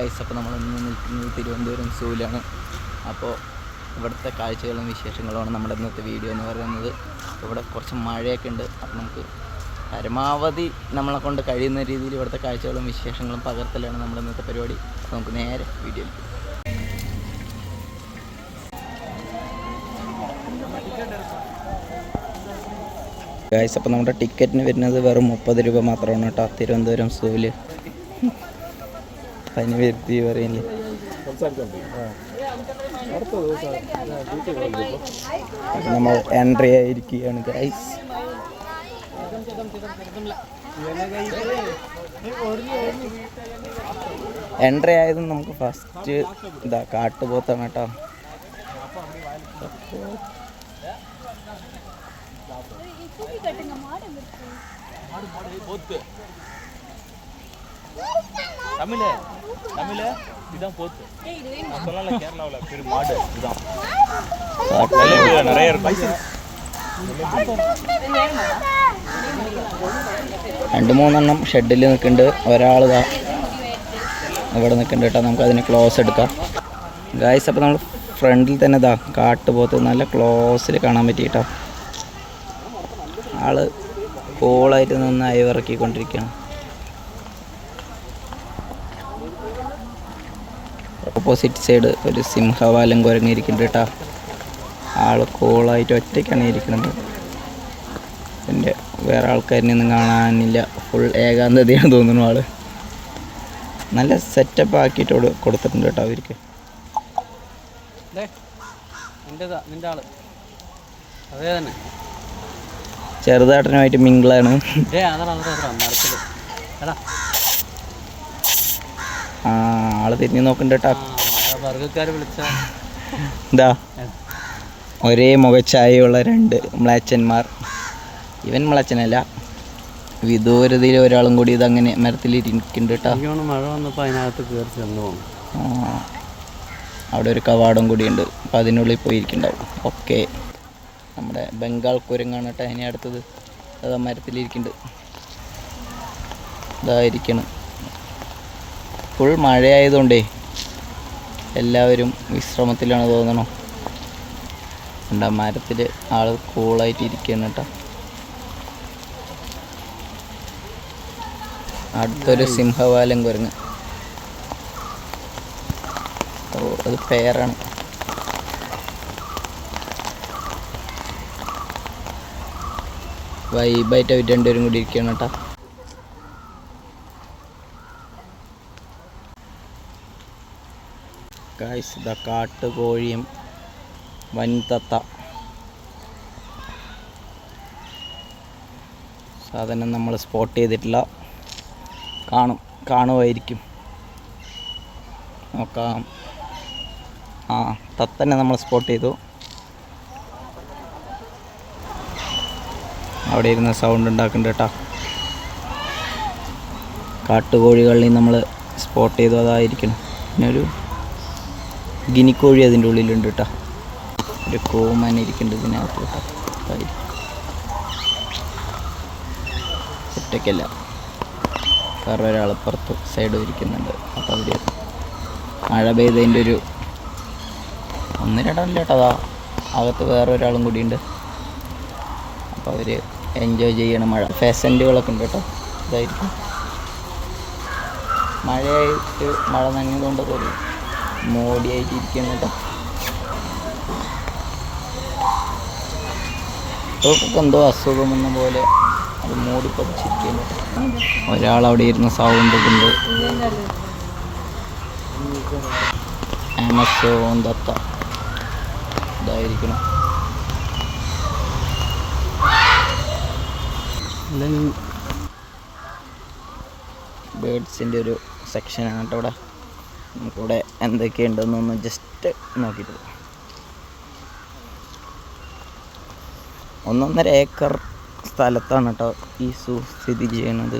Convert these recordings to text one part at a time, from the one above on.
Guys അപ്പോൾ നമ്മൾ ഇന്ന് നിൽക്കുന്നത് തിരുവനന്തപുരം സൂവിലാണ് അപ്പോൾ ഇവിടുത്തെ കാഴ്ചകളും വിശേഷങ്ങളുമാണ് നമ്മുടെ ഇന്നത്തെ വീഡിയോ എന്ന് പറയുന്നത്. ഇവിടെ കുറച്ച് മഴയൊക്കെ ഉണ്ട്. അപ്പോൾ നമുക്ക് പരമാവധി നമ്മളെ കൊണ്ട് കഴിയുന്ന രീതിയിൽ ഇവിടുത്തെ കാഴ്ചകളും വിശേഷങ്ങളും പകർത്തലാണ് നമ്മുടെ ഇന്നത്തെ പരിപാടി. നമുക്ക് നേരെ വീഡിയോ ഗായ്സ് അപ്പോൾ നമ്മുടെ ടിക്കറ്റിന് വരുന്നത് വെറും മുപ്പത് രൂപ മാത്രമാണ് കേട്ടോ തിരുവനന്തപുരം സൂവിൽ അതിന് വരുത്തി പറയില്ലേ നമ്മൾ എൻട്രി ആയിരിക്കുകയാണ് ഗൈസ് എൻട്രി ആയത് നമുക്ക് ഫസ്റ്റ് ഇതാ കാട്ടുപോത്താണ് കേട്ടോ. தமிழ் தமிழ் இதுதான் போத்து நான் சொல்லல கேரளாவில் பெரிய மாடு இதுதான் കാട്ട് நிறைய இருக்கும் രണ്ട് മൂന്നെണ്ണം ഷെഡിൽ നിൽക്കുന്നുണ്ട് ഒരാൾ ഇതാ ഇവിടെ നിൽക്കുന്നുണ്ട് കേട്ടോ നമുക്ക് അതിന് ക്ലോസ് എടുക്കാം ഗായ്സ് അപ്പോൾ നമ്മൾ ഫ്രണ്ടിൽ തന്നെ ഇതാ കാട്ടുപോത്ത് നല്ല ക്ലോസിൽ കാണാൻ പറ്റി കേട്ടോ ആള് കൂളായിട്ട് നിന്ന് അയവിറക്കിക്കൊണ്ടിരിക്കുകയാണ് ഓപ്പോസിറ്റ് സൈഡ് ഒരു സിംഹവാലം കുരങ്ങിയിരിക്കുന്നുണ്ട് കേട്ടോ. ആൾ കൂളായിട്ട് ഒറ്റയ്ക്കാണ് ഇരിക്കുന്നത്. എന്റെ വേറെ ആൾക്കാരിനൊന്നും കാണാനില്ല. ഫുൾ ഏകാന്തതയാണ് തോന്നുന്നു ആൾ നല്ല സെറ്റപ്പ് ആക്കിയിട്ട് കൊടു- കൊടുത്തിട്ടുണ്ട് കേട്ടോ അവർക്ക്. ചെറുതാട്ടനുമായിട്ട് മിങ്കിളാണ്. ആൾ തിരിഞ്ഞു നോക്കണ്ട കേട്ടോ. എന്താ ഒരേ മുഖച്ഛായയുള്ള രണ്ട് മ്ലാച്ചന്മാർ. ഇവൻ മ്ലാച്ചനല്ല. വിദൂരതയിൽ ഒരാളും കൂടി ഇതങ്ങനെ മരത്തിലിരിക്കുന്നുണ്ട് കേട്ടോ. മഴ വന്നപ്പോൾ അതിനകത്ത് കയറി ചെന്ന് അവിടെ ഒരു കവാടം കൂടിയുണ്ട്. അപ്പോൾ അതിനുള്ളിൽ പോയിരിക്കുന്നുണ്ടാവും. ഓക്കെ. നമ്മുടെ ബംഗാൾ കുരങ്ങാണ് കേട്ടോ ഇനി അടുത്തത്. അതാ മരത്തിലിരിക്കുന്നുണ്ട്. ഇതായിരിക്കണം. ഫുൾ മഴയായതുകൊണ്ടേ എല്ലാവരും വിശ്രമത്തിലാണ് തോന്നണം. എന്താ മരത്തിൽ ആൾ കൂളായിട്ട് ഇരിക്കുകയാണ് കേട്ടോ. അടുത്തൊരു സിംഹവാലം കുരങ്ങ്. ഓ അത് പേരാണ്. വൈബായിട്ട് അവർ രണ്ടുപേരും കൂടി ഇരിക്കുകയാണ് കേട്ടോ. കായ്സ് ദ കാട്ടുകോഴിയും വൻതത്ത. സാധനം നമ്മൾ സ്പോട്ട് ചെയ്തിട്ടില്ല. കാണും കാണുമായിരിക്കും. നോക്കാം. ആ തത്തനെ നമ്മൾ സ്പോട്ട് ചെയ്തു. അവിടെ ഇരുന്ന് സൗണ്ട് ഉണ്ടാക്കുന്നുണ്ട് കേട്ടോ. കാട്ടുകോഴികളിൽ നമ്മൾ സ്പോട്ട് ചെയ്തു അതായിരിക്കണം പിന്നെ ഒരു ഗിനിക്കോഴി അതിന്റെ ഉള്ളിലുണ്ട് കേട്ടോ ഒരു കോമൻ ഇരിക്കുന്നുണ്ട് ഇതിനകത്ത്. കേട്ടോ. ഒറ്റയ്ക്കല്ല. വേറെ ഒരാൾ പുറത്ത് സൈഡ് ഇരിക്കുന്നുണ്ട്. അപ്പോൾ അവർ മഴ പെയ്തതിന്റെ ഒരു ഒന്ന് രണ്ടല്ല കേട്ടോ അതാ അകത്ത് വേറെ ഒരാളും കൂടിയുണ്ട്. അപ്പോൾ അവർ എൻജോയ് ചെയ്യണം മഴ. ഫെസന്റുകളൊക്കെ ഉണ്ട് കേട്ടോ ഇതായിരിക്കും. മഴയായിട്ട് മഴ നനഞ്ഞതുകൊണ്ട് ഒരു മോടിയായിട്ട് ഇരിക്കുന്നു കേട്ടോ. ഇവർക്കൊക്കെ എന്തോ അസുഖം എന്ന പോലെ അത് മൂടി പതിച്ചിരിക്കുന്നു ഒരാൾ അവിടെ ഇരുന്ന് സൗണ്ട് കൊണ്ട് ആമസോൺ ദത്ത ഇതായിരിക്കണം. ബേഡ്സിന്റെ ഒരു സെക്ഷനാണ് കേട്ടോ ഇവിടെ. നമുക്കിവിടെ എന്തൊക്കെയുണ്ടെന്നൊന്ന് ജസ്റ്റ് നോക്കിയിട്ട്. ഒന്നൊന്നര ഏക്കർ സ്ഥലത്താണ് കേട്ടോ ഈ സൂ സ്ഥിതി ചെയ്യുന്നത്.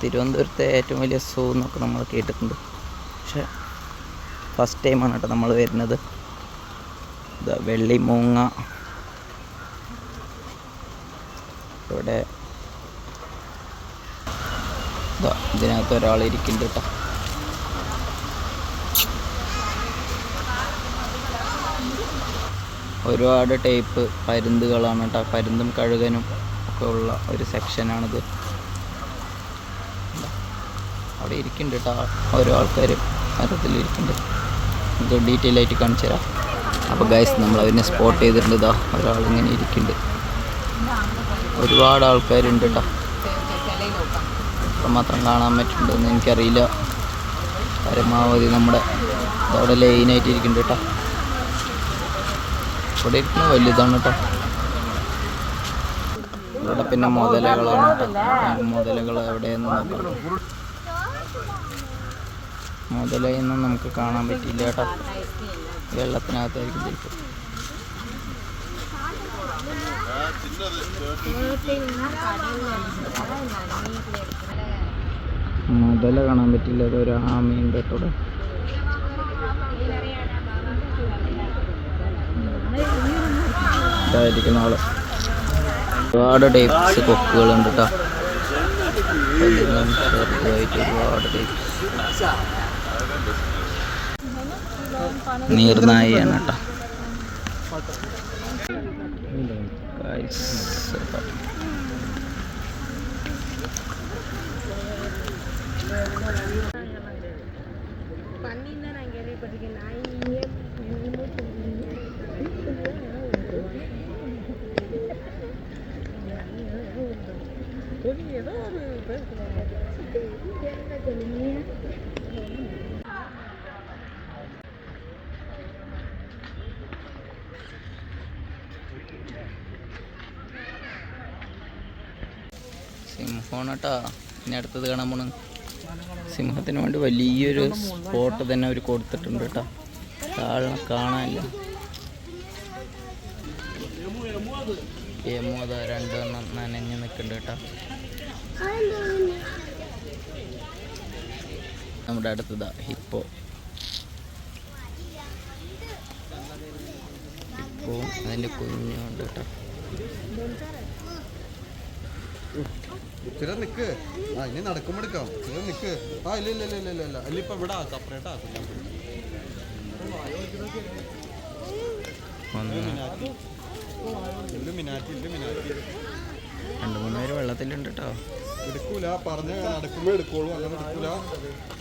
തിരുവനന്തപുരത്തെ ഏറ്റവും വലിയ സൂ എന്നൊക്കെ നമ്മൾ കേട്ടിട്ടുണ്ട്. പക്ഷെ ഫസ്റ്റ് ടൈമാണ് കേട്ടോ നമ്മൾ വരുന്നത്. ഇതാ വെള്ളിമൂങ്ങ ഇവിടെ ദാ ഇതിനകത്ത് ഒരാൾ ഇരിക്കുന്നുണ്ട് കേട്ടോ ഒരുപാട് ടൈപ്പ് പരുന്തുകളാണ് കേട്ടോ. പരുന്തും കഴുകനും ഒക്കെ ഉള്ള ഒരു സെക്ഷനാണിത് അവിടെ ഇരിക്കുന്നുണ്ട് കേട്ടോ ഓരോ ആൾക്കാർ മരത്തിലിരിക്കുന്നുണ്ട് ഇത് ഡീറ്റെയിൽ ആയിട്ട് കാണിച്ചു തരാം. അപ്പോൾ ഗൈസ് നമ്മൾ അതിനെ സ്പോട്ട് ചെയ്തിട്ടുണ്ട് ഇതാ. ഒരാളിങ്ങനെ ഇരിക്കുന്നുണ്ട്. ഒരുപാട് ആൾക്കാരുണ്ട് കേട്ടോ. എത്രമാത്രം കാണാൻ പറ്റുന്നുണ്ടെന്ന് എനിക്കറിയില്ല. പരമാവധി നമ്മുടെ അവിടെ ലൈനായിട്ട് ഇരിക്കുന്നുണ്ട് കേട്ടോ. ഇവിടെ ഇരിക്കുന്ന വലുതാണ് കേട്ടോ. ഇവിടെ പിന്നെ മുതലകളാണ് മുതലകൾ എവിടെയെന്ന് നോക്കാം. മുതലയൊന്നും നമുക്ക് കാണാൻ പറ്റിയില്ല കേട്ടോ. വെള്ളത്തിനകത്തായിരിക്കും ചിലപ്പോൾ മുതല കാണാൻ പറ്റില്ല അതൊരു ആമയുണ്ട് കേട്ടോ. ഇതായിരിക്കുന്ന ആള് ഒരുപാട് ടൈപ്സ് കൊക്കുകളുണ്ട് കേട്ടോ വലുതും ചെറുതുമായിട്ട് ഒരുപാട് ടൈപ്സ് നീർനായിയാണ് കേട്ടോ Guys, setup. பண்ணின்னு தான் நான் கேள்விப்பட்டிருக்கேன் நாய் സിംഹമാണ് കേട്ടോ ഇനി അടുത്തത് കാണാൻ പോണ് സിംഹത്തിന് വേണ്ടി വലിയൊരു സ്പോട്ട് തന്നെ അവർ കൊടുത്തിട്ടുണ്ട് കേട്ടോ. താഴെ കാണാനില്ല. എമു അതാ രണ്ടെണ്ണം നനഞ്ഞ് നിൽക്കുന്നുണ്ട് കേട്ടോ. നമ്മുടെ അടുത്തതാ ഹിപ്പോ. ഹിപ്പോ അതിന്റെ കുഞ്ഞുണ്ട് കേട്ടോ. സ്ഥിരം നിക്ക്. ആ ഇനി നടക്കുമ്പോ എടുക്കാം. സ്ഥിരം നിക്ക്. ആ ഇല്ല ഇല്ല ഇല്ല ഇല്ല ഇല്ല അല്ല ഇപ്പൊ ഇവിടെ സെപ്പറേറ്റ് ആക്കില്ല ഒന്ന് ഇല്ല മിനാറ്റി ഇല്ല മിനാറ്റി. രണ്ട് മൂന്ന് പേര് വെള്ളത്തിലുണ്ട് കേട്ടോ എടുക്കൂല. പറഞ്ഞ നടക്കുമ്പോ എടുക്കോളൂ അങ്ങനെ എടുക്കൂല.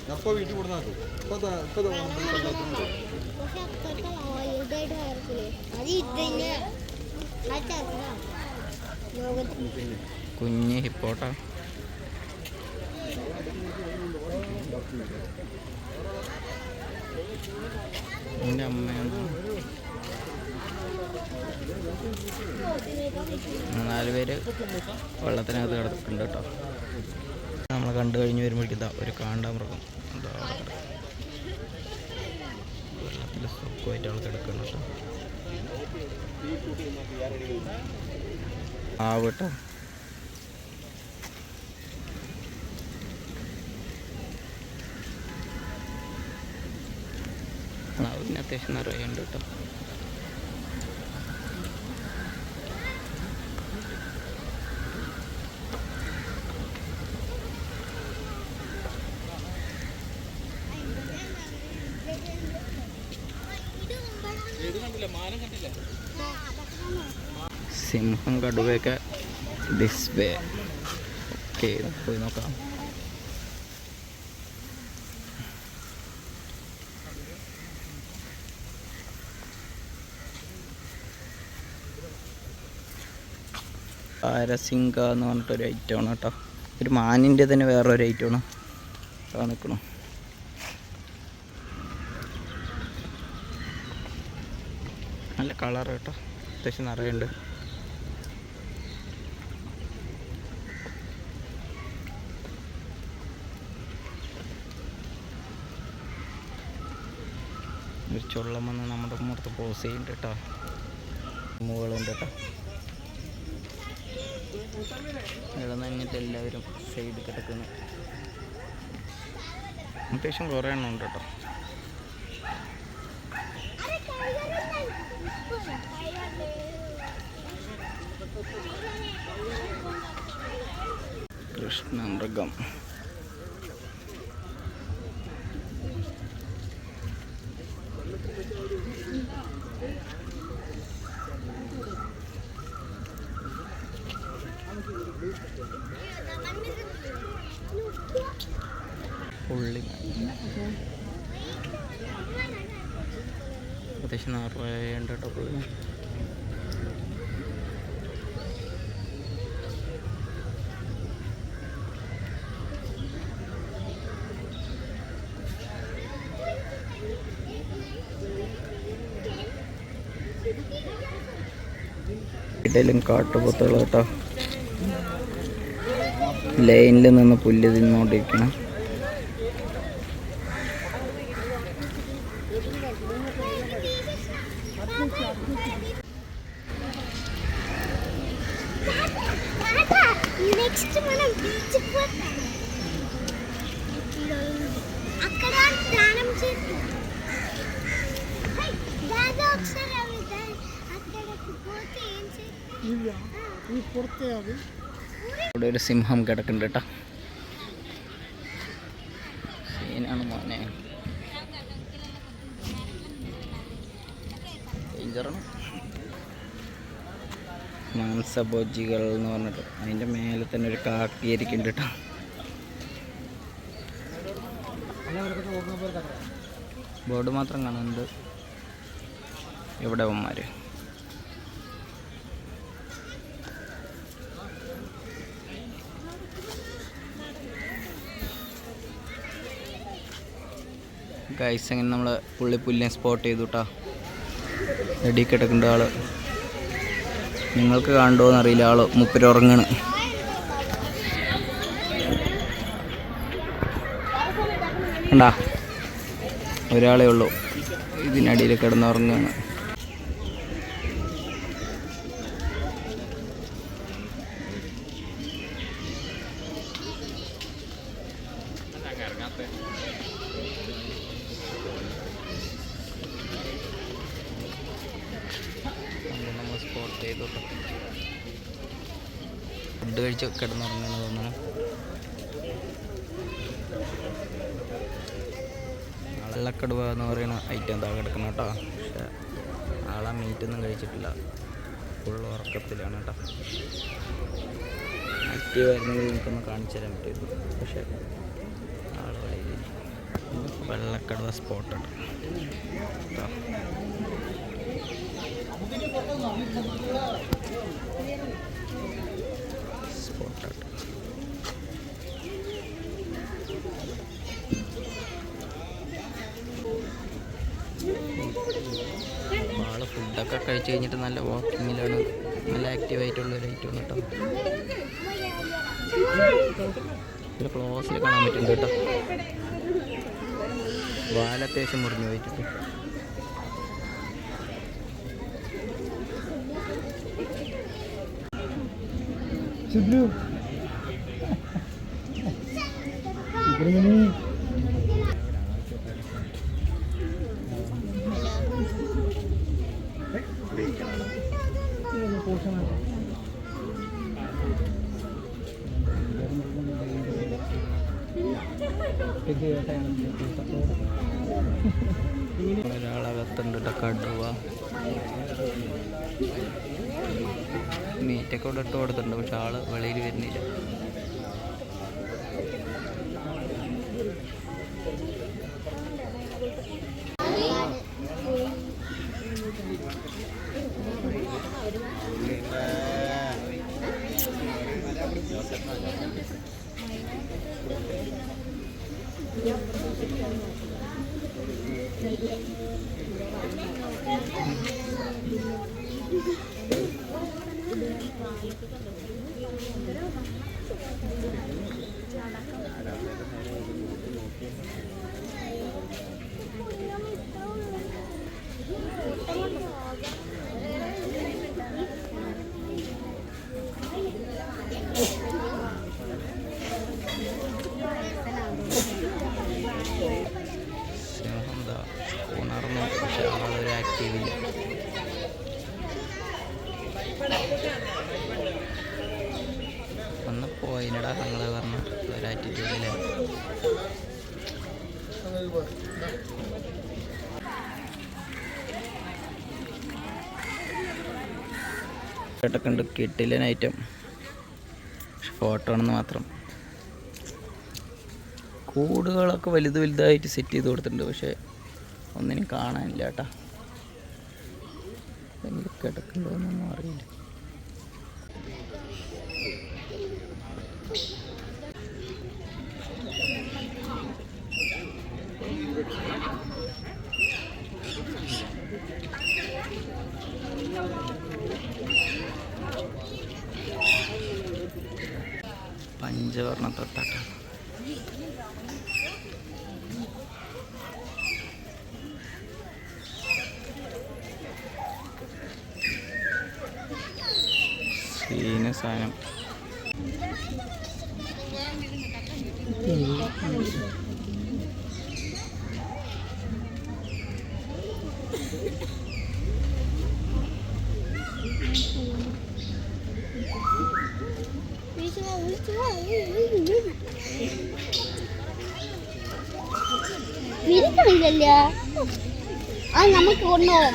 ഞാൻ ഇപ്പൊ വീട്ടിൽ കൂടെ നാക്കും ഇപ്പൊ ഇപ്പൊ അത് ഇതിന് ലോകത്തിൽ കുഞ്ഞ് ഹിപ്പോട്ട. എന്റെ അമ്മയാണ്? നാല് പേര് വെള്ളത്തിനകത്ത് കിടക്കുന്നുണ്ട് കേട്ടോ. നമ്മൾ കണ്ടു കഴിഞ്ഞ് വരുമ്പോഴേക്കും ഇതാ ഒരു കാണ്ട മൃഗം എന്താ. വെള്ളത്തിൽ സുഖമായിട്ട് ആൾ കേട്ടോ. ആവട്ടോ അതിന് അത്യാവശ്യം നിറയുണ്ട് കേട്ടോ. സിംഹം കടുവയൊക്കെ ഡിസ്പ്ലേ ഓക്കെ പോയി നോക്കാം. പാരസിങ്ക എന്ന് പറഞ്ഞിട്ടൊരു ഐറ്റമാണ് കേട്ടോ. ഒരു മാനിന്റെ തന്നെ വേറൊരു ഐറ്റമാണ് കാണിക്കണം നല്ല കളർ കേട്ടോ. അത്യാവശ്യം നിറയുണ്ട്. ഒരു ചുള്ളം വന്ന് നമ്മുടെ മുറത്ത് പോസ് ചെയ്യുന്നുണ്ട് കേട്ടോ. മുകളുണ്ട് കേട്ടോ. ഇളനഞ്ഞിട്ട് എല്ലാവരും സൈഡ് കിടക്കുന്നു. അത്യാവശ്യം കുറേ എണ്ണം ഉണ്ട് കേട്ടോ. കൃഷ്ണമൃഗം. അത്യാവശ്യം നിറയുണ്ട് കേട്ടോ പുള്ളി. ഇടയിലും കേട്ടോ. ലൈനിൽ നിന്ന് പുല്ല് തിന്നുകൊണ്ടിരിക്കണം ഇവിടെ ഒരു സിംഹം കിടക്കുന്നുണ്ട് കേട്ടോ. സീനാണ് മോനെ. ഡേഞ്ചറാണ് മാംസഭോജികൾ എന്ന് പറഞ്ഞിട്ട് അതിന്റെ മേലെ തന്നെ ഒരു കാക്കിയിരിക്കുന്നുണ്ട് കേട്ടോ. ബോർഡ് മാത്രം കാണുന്നുണ്ട്. എവിടെ അവന്മാർ ഗൈസ് അങ്ങനെ നമ്മൾ പുള്ളി പുല്ലിനെ സ്പോട്ട് ചെയ്തു കേട്ടോ റെഡി കിടക്കേണ്ട ആൾ. നിങ്ങൾക്ക് കാണുമോന്ന് അറിയില്ല ആൾ മുപ്പര് ഉറങ്ങണ്. കണ്ടാ? ഒരാളേ ഉള്ളൂ. ഇതിനടിയിൽ കിടന്നുറങ്ങാണ് നമ്മൾ സ്പോട്ട് ചെയ്തു ഫുഡ് കഴിച്ച് കിടന്നുറങ്ങാണ് തോന്നുന്നു. വെള്ളക്കടുവ എന്ന് പറയുന്ന ഐറ്റം എന്താ കിടക്കണം കേട്ടോ. പക്ഷേ ആളെ മീറ്റൊന്നും കഴിച്ചിട്ടില്ല. ഫുൾ ഉറക്കത്തിലാണ് കേട്ടോ. ആക്റ്റീവ് ആയിരുന്നെങ്കിൽ നിങ്ങൾക്കൊന്ന് കാണിച്ചു തരാൻ പറ്റുമായിരുന്നു പക്ഷേ ആൾ വഴിയില്ല വെള്ളക്കടുവ സ്പോട്ടാണ് കേട്ടോ. ആൾ ഫുഡൊക്കെ കഴിച്ച് കഴിഞ്ഞിട്ട് നല്ല വാക്കിങ്ങിലാണ് നല്ല ആക്റ്റീവ് ആയിട്ടുള്ള ഒരു ഐറ്റം കേട്ടോ. ഒരു ക്ലോസിൽ കാണാൻ പറ്റുന്നുണ്ട് കേട്ടോ. വാലത്യാവശ്യം മുറിഞ്ഞു പോയിട്ടുണ്ട്. ഒരാളകത്തുണ്ട് കേട്ടോ കടുവ മീറ്റൊക്കെ ഇവിടെ ഇട്ട് കൊടുത്തിട്ടുണ്ട് പക്ഷെ ആൾ വെളിയിൽ വരുന്നില്ല. Thank എന്താ ഉണർന്നു പക്ഷെ ആളൊരു ആക്റ്റീവില്ല പോയിനടാ ഞങ്ങൾ പറഞ്ഞ ഒരാറ്റിറ്റ്യൂഡിലെ ഉണ്ട് കിട്ടില്ല ഐറ്റം ഫോട്ടോ ആണെന്ന് മാത്രം. കൂടുകളൊക്കെ വലുത് വലുതായിട്ട് സെറ്റ് ചെയ്ത് കൊടുത്തിട്ടുണ്ട്. പക്ഷേ ഒന്നിനും കാണാനില്ല കേട്ടാ എന്തെങ്കിലും കിടക്കുന്നുണ്ടോ എന്നൊന്നും അറിയില്ല. സാധനം വിളിച്ചു വാ, വിളിച്ചു വാ. വിളിക്കണില്ലല്ലോ ആ നമുക്ക് കൊണ്ടുപോകാം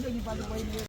Ini paling poin